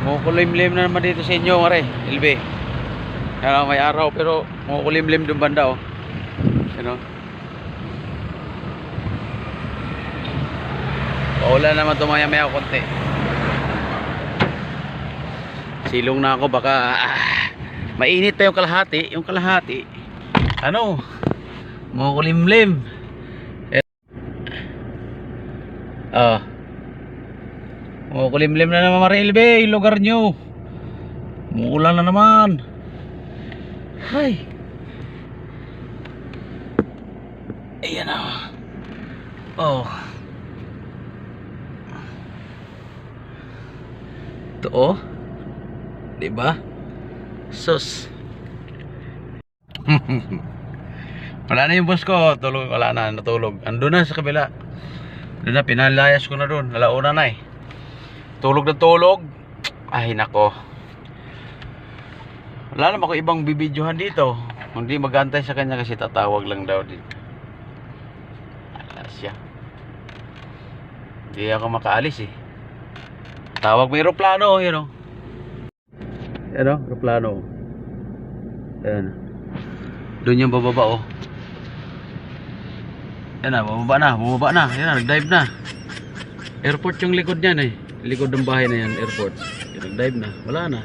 Mukulimlim na naman dito sa inyo, mare. Ilbe. Kaya may araw pero mukulimlim doon banda oh. Ano? Paulan naman tumaya maya konti. Silong na ako baka ah, mainit pa yung kalahati, yung kalahati. Ano? Mukulimlim. Eh. Ah. Mukulimlim na naman Marilbe, yung lugar nyo. Muulan na naman. Hay. Ayan na. Oh. Ito oh. 'Di ba? Sus. wala na yung boss ko. Tulog, wala na. Natulog. Ando na sa kabila. Doon na, pinalayas ko na doon. Alauna na eh. Tulog na tulog. Ay, nako. Wala naman ako ibang bibidyohan dito. Hindi magantay sa kanya kasi tatawag lang daw dito. Alas siya. Hindi ako makaalis eh. Tawag may aeroplano, yun o. Yan o, aeroplano. Yan. Doon yung bababa oh. Yan na, bababa na, bababa na. Yan na, nag-dive na. Airport yung likod niyan eh. Likod ng bahay na yan, airport. Nag-dive na. Wala na.